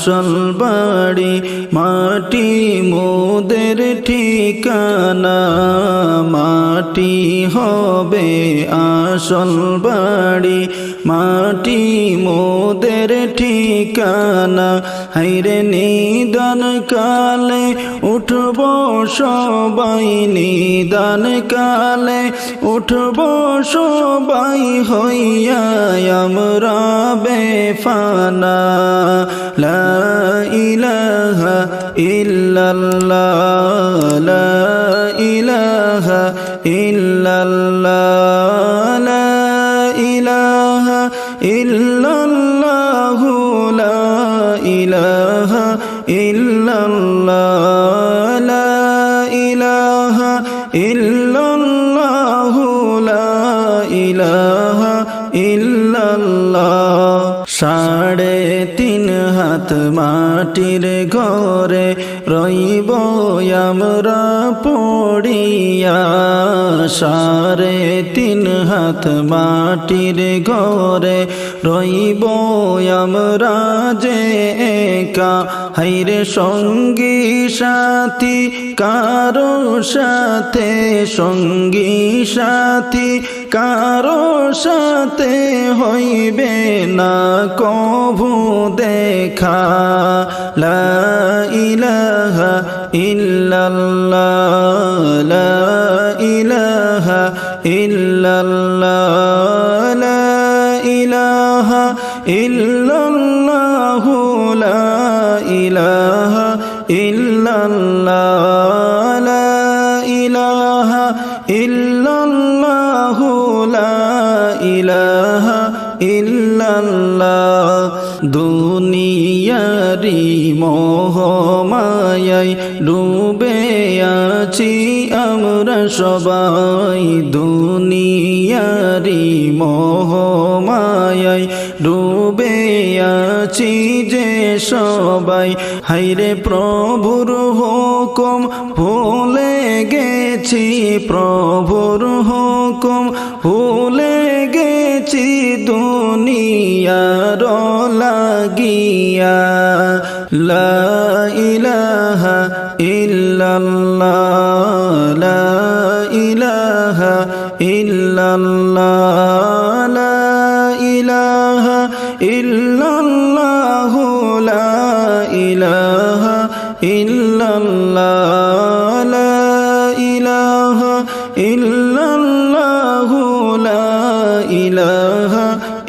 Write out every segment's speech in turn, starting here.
আসল বাড়ি মাটি মোদের ঠিকানা মাটি হবে আসল বাড়ি মাটি মোদের ঠিকানা। হাইরে নিদান কালে উঠব সবাই, নিদান কালে উঠব সবাই হইয়া আমরা বেফানা। লা ইলাহা ইল্লাল্লাহ, লা ইলাহা ইল্লাল্লাহ। মাটির ঘরে রইব আমরা পড়িয়া। সারে তিন হাত মাটির ঘরে রইব আমরা যে একা। হাইরে সঙ্গী সাথী, কারও সাথে সঙ্গী সাথী, কারও সাথে হইবে না কভু দেখা। লা ইলাহা ইল্লাল্লাহ, লা ইলাহা ইল্লাল্লাহ, লা ইলাহা ইল্লাল্লাহ লা ইলাহা ইল্লাল্লাহ। দুনিয়ারি মোহমায়াই ডুবে আছি আমরা সবাই। দুনিয়ারি মোহমায়াই ডুবে আছি যে সবাই। হাইরে প্রভুর হুকুম, ভুলে গেছি প্রভুর হুকুম, ভুলে গেছি দুনিয়ার লাগিয়া। লা ইলাহা ইল্লাল্লাহ, লা ইলাহা ইল্লাল্লাহ, লা ইলাহা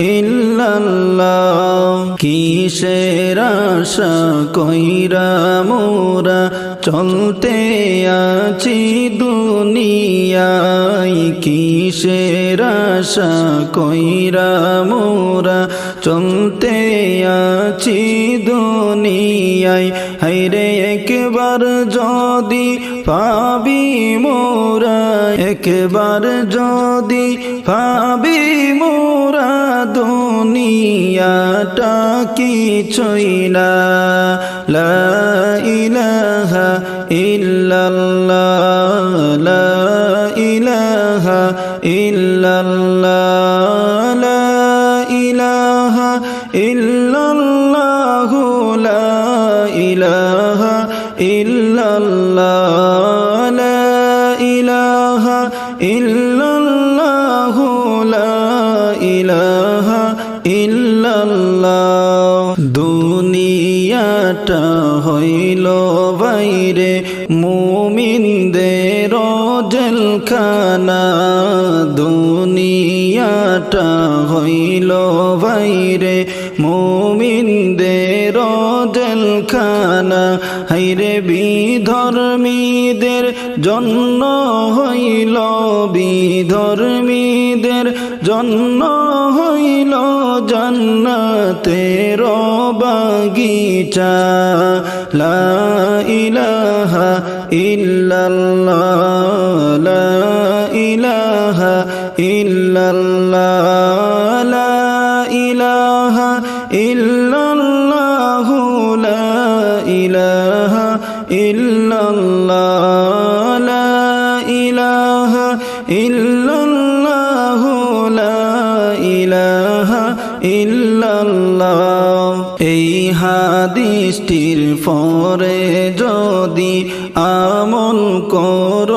ইল্লাল্লাহ, কিসের আশা কইরা মোরা চলতে আছি দুনিয়ায়? কিসের আশা কইরা মোরা চলতে আছি দুনিয়ায়? হাইরে একবার যদি পাবি মোরা একবার যদি পাবি মোরা দুনিয়াটা কিছুই না। লা ইলাহা ইল্লাল্লাহ। ইল্লাল্লাহ লা ইলাহা হইল বাইরে মুমিনদের জেলখানা। দুনিয়াটা হইল বাইরে মুমিনদের হাইরে বিধর্মীদের জন্য হইল বিধর্মীদের জন্য হইল জন্নতের বাগিচা। লা ইলাহা ইল্লাল্লাহ, লা ইলাহা ইল্লাল্লাহ, লা ইলাহা ইল্লাল্লাহ। ইল্লাল্লাহ, লা ইলাহা ইল্লাল্লাহ এই পরে যদি আমল কর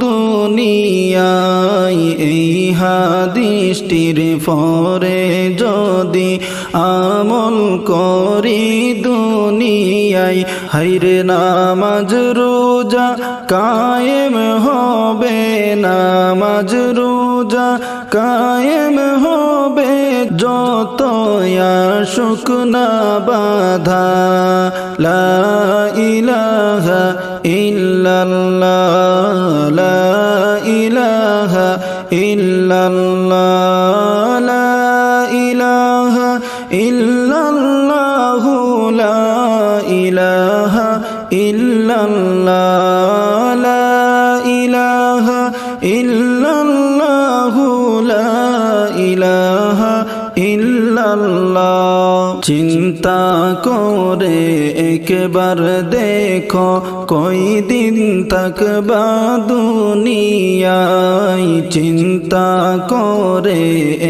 দুনিয়ায়, এই হাদিসটির পরে যদি আমল করি দুনিয়ায়, হাইরে নামাজ রোজা কায়েম হবে নামাজ রোজা কায়েম হবে যত আশুক না বাধা। লা ইলাহা ইল্লাল্লাহ। ইল্লাল্লাহ, লা ইলাহা ইল্লাল্লাহ, লা ইলাহা ইল্লাল্লাহ। চিন্তা করে একবার দেখো কই দিন থাকবা দুনিয়ায়। চিন্তা করে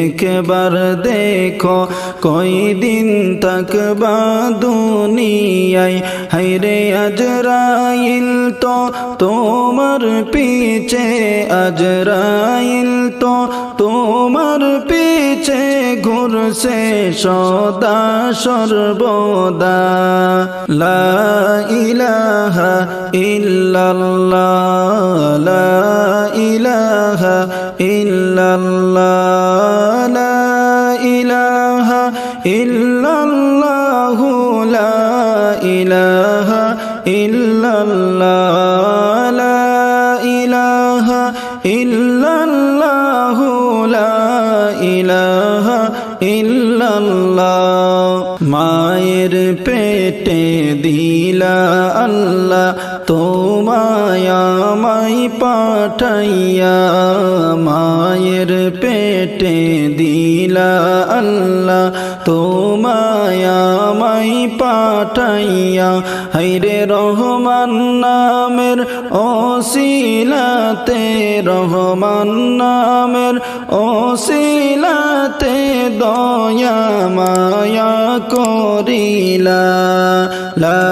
একবার দেখো কই দিন থাকবা দুনিয়ায় হাইরে আজরাইল তো তোমার পিছে আজরাইল তো তোমার পিছে ঘুরছে সদা সর্বদা লা ইলাহা ইল্লাল্লাহ লা ইল্লাল্লাহ লা ইলাহা ইল্লাল্লাহ, লা ইলাহা ইল্লাল্লাহ। মায়ের পেটে দিলা আল্লাহ তোমায়ামাই পাঠাইয়া মায়ের পেটে দিলা আল্লাহ তোমায়ামাই পাঠাইয়া হাইরে রহমান নামের ওসিলাতে রহমান নামের ওসিলাতে দয়া মায়া করিলা। লা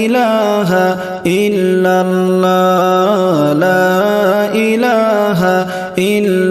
ইলাহা ইল্লাল্লাহ, লা ইলাহা ইল্লাল্লাহ।